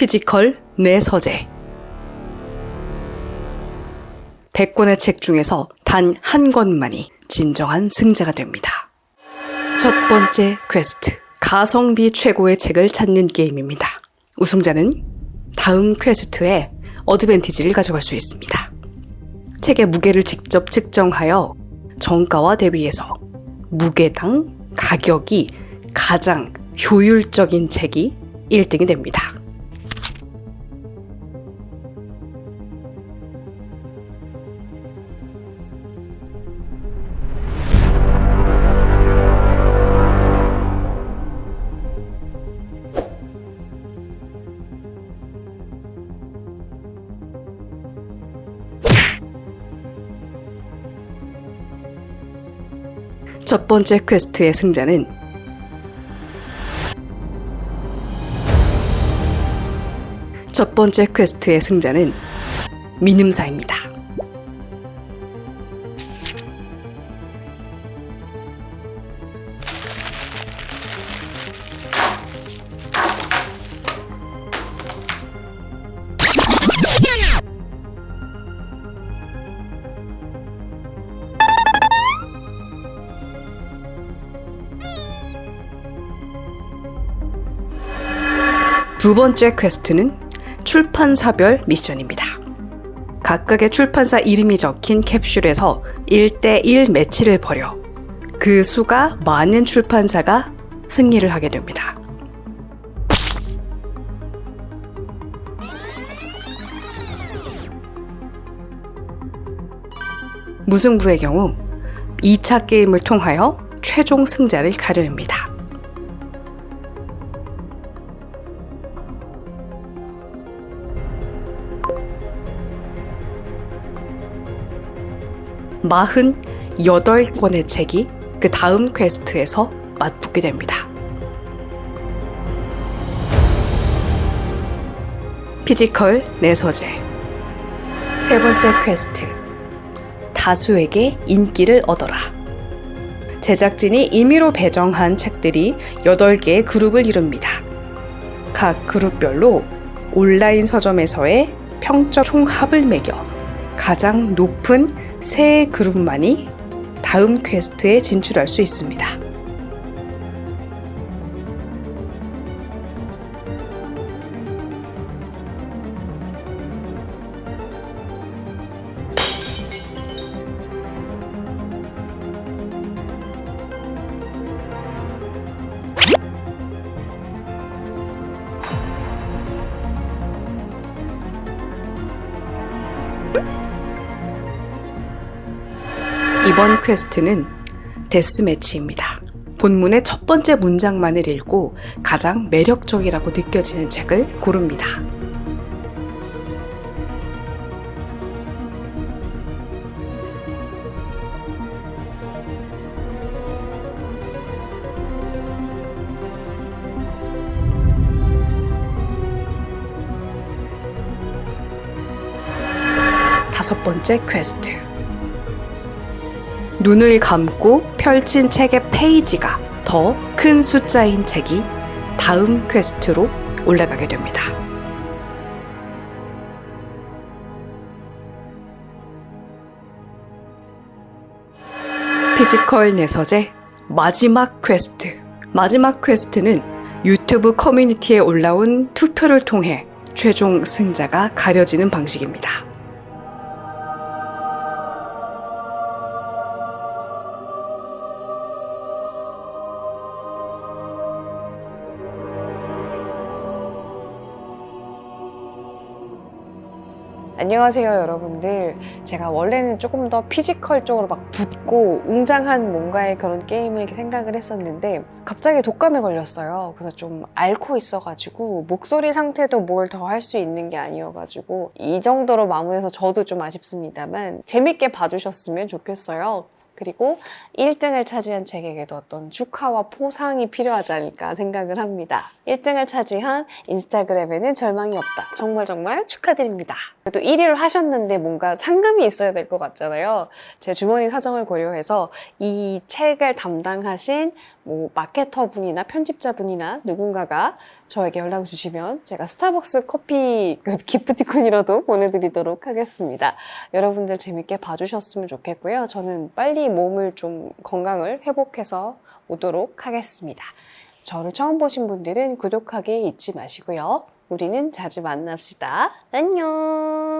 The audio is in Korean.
피지컬 내 서재 100권의 책 중에서 단 한 권만이 진정한 승자가 됩니다. 첫 번째 퀘스트 가성비 최고의 책을 찾는 게임입니다. 우승자는 다음 퀘스트에 어드밴티지를 가져갈 수 있습니다. 책의 무게를 직접 측정하여 정가와 대비해서 무게당 가격이 가장 효율적인 책이 1등이 됩니다. 첫 번째 퀘스트의 승자는 첫 번째 퀘스트의 승자는 민음사입니다. 두 번째 퀘스트는 출판사별 미션입니다. 각각의 출판사 이름이 적힌 캡슐에서 1대1 매치를 벌여 그 수가 많은 출판사가 승리를 하게 됩니다. 무승부의 경우 2차 게임을 통하여 최종 승자를 가려냅니다. 마흔 여덟 권의 책이 그 다음 퀘스트에서 맞붙게 됩니다. 피지컬 내 서재 세 번째 퀘스트 다수에게 인기를 얻어라 제작진이 임의로 배정한 책들이 8개의 그룹을 이룹니다. 각 그룹별로 온라인 서점에서의 평점 총합을 매겨 가장 높은 세 그룹만이 다음 퀘스트에 진출할 수 있습니다. 이번 퀘스트는 데스매치입니다. 본문의 첫 번째 문장만을 읽고 가장 매력적이라고 느껴지는 책을 고릅니다. 다섯 번째 퀘스트. 눈을 감고 펼친 책의 페이지가 더 큰 숫자인 책이 다음 퀘스트로 올라가게 됩니다. 피지컬 내서재 마지막 퀘스트. 마지막 퀘스트는 유튜브 커뮤니티에 올라온 투표를 통해 최종 승자가 가려지는 방식입니다. 안녕하세요 여러분들. 제가 원래는 조금 더 피지컬 쪽으로 막 붙고 웅장한 뭔가의 그런 게임을 생각을 했었는데 갑자기 독감에 걸렸어요. 그래서 좀 앓고 있어가지고 목소리 상태도 뭘 더 할 수 있는 게 아니어가지고 이 정도로 마무리해서 저도 좀 아쉽습니다만 재밌게 봐주셨으면 좋겠어요 그리고 1등을 차지한 책에게도 어떤 축하와 포상이 필요하지 않을까 생각을 합니다. 1등을 차지한 인스타그램에는 절망이 없다. 정말 정말 축하드립니다. 그래도 1위를 하셨는데 뭔가 상금이 있어야 될 것 같잖아요. 제 주머니 사정을 고려해서 이 책을 담당하신 뭐 마케터 분이나 편집자 분이나 누군가가 저에게 연락을 주시면 제가 스타벅스 커피 그 기프티콘이라도 보내드리도록 하겠습니다. 여러분들 재밌게 봐주셨으면 좋겠고요. 저는 빨리 몸을 좀 건강을 회복해서 오도록 하겠습니다. 저를 처음 보신 분들은 구독하기 잊지 마시고요. 우리는 자주 만납시다. 안녕!